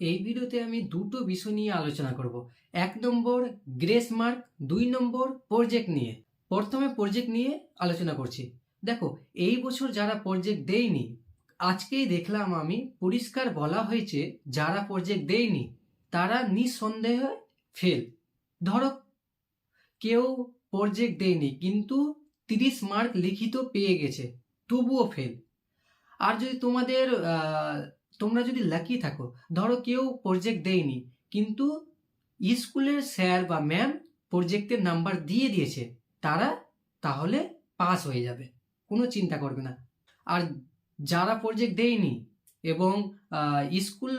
এই ভিডিওতে আমি দুটো বিষয় নিয়ে আলোচনা করব। এক নম্বর, গ্রেস মার্ক, দুই নম্বর, প্রজেক্ট নিয়ে। প্রথমে প্রজেক্ট নিয়ে আলোচনা করছি। দেখো, এই বছর যারা প্রজেক্ট দেয়নি, আজকেই দেখলাম আমি, পরিষ্কার বলা হয়েছে, যারা প্রজেক্ট দেয়নি, তারা নিঃসন্দেহে ফেল। ধরো, কেউ প্রজেক্ট দেয়নি, কিন্তু তিরিশ মার্ক লিখিত পেয়ে গেছে, তবুও ফেল। আর যদি তোমাদের তোমরা যদি লাকি থাকো, ধরো কেউ প্রজেক্ট দেয়নি, কিন্তু স্কুলের স্যার বা ম্যাম প্রজেক্টের নাম্বার দিয়ে দিয়েছে, তারা তাহলে পাস হয়ে যাবে, কোনো চিন্তা করবে না। আর যারা প্রজেক্ট দেয়নি এবং স্কুল,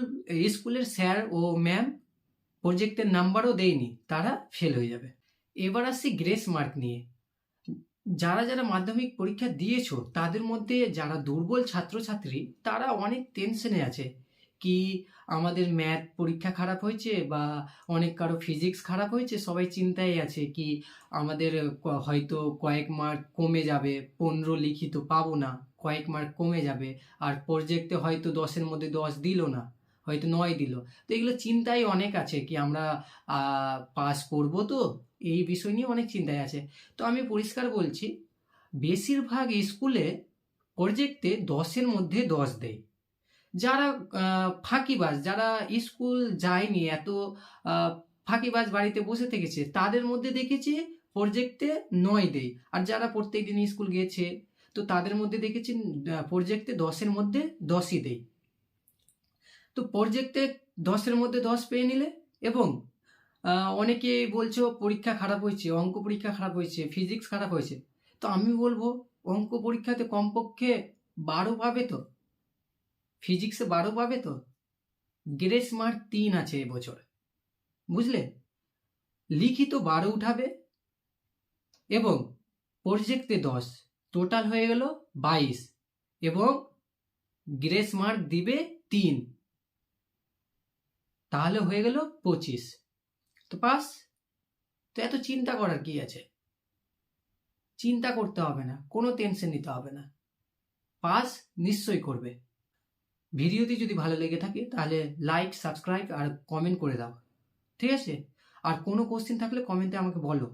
স্কুলের স্যার ও ম্যাম প্রজেক্টের নাম্বারও দেয়নি, তারা ফেল হয়ে যাবে। এবার আসছি গ্রেস মার্ক নিয়ে। যারা যারা মাধ্যমিক পরীক্ষা দিয়েছ, তাদের মধ্যে যারা দুর্বল ছাত্রছাত্রী, তারা অনেক টেনশনে আছে। কি আমাদের ম্যাথ পরীক্ষা খারাপ হয়েছে বা অনেক কারও ফিজিক্স খারাপ হয়েছে, সবাই চিন্তায় আছে কি আমাদের হয়তো কয়েক মার্ক কমে যাবে, পনেরো লিখিত পাবো না, কয়েক মার্ক কমে যাবে, আর প্রজেক্টে হয়তো দশের মধ্যে দশ দিল না। হয়তো নয় দিল। তো এগুলো চিন্তাই অনেক আছে কি আমরা পাস করব তো, এই বিষয় নিয়ে অনেক চিন্তায় আছে। তো আমি পরিষ্কার বলছি, বেশিরভাগ স্কুলে প্রজেক্টে দশের মধ্যে দশ দেয়। যারা ফাঁকিবাজ, যারা স্কুল যায়নি, এত ফাঁকিবাজ বাড়িতে বসে থেকেছে, তাদের মধ্যে দেখেছি প্রজেক্টে নয় দেয়। আর যারা প্রত্যেকদিন স্কুল গিয়েছে তো তাদের মধ্যে দেখেছি প্রজেক্টে দশের মধ্যে দশই দেয়। তো প্রজেক্টে দশের মধ্যে দশ পেয়ে নিলে এবং অনেকে বলছো পরীক্ষা খারাপ হয়েছে, অঙ্ক পরীক্ষা খারাপ হয়েছে ফিজিক্স খারাপ হয়েছে। তো আমি বলব, অঙ্ক পরীক্ষাতে কমপক্ষে বারো পাবে তো? ফিজিক্সে বারো পাবে তো? গ্রেস মার্ক তিন আছে এবছর। বুঝলে? লিখিত বারো উঠাবে এবং প্রজেক্টে দশ টোটাল হয়ে গেল বাইশ এবং গ্রেস মার্ক দিবে তিন। তাহলে হয়ে গেল পঁচিশ। তো পাস? তো এত চিন্তা করার কি আছে? চিন্তা করতে হবে না, কোনো টেনশন নিতে হবে না। পাস নিশ্চয়ই করবে। ভিডিওটি যদি ভালো লেগে থাকে, তাহলে লাইক সাবস্ক্রাইব আর কমেন্ট করে দাও। ঠিক আছে? আর কোনো কোশ্চেন থাকলে কমেন্টে আমাকে বলো।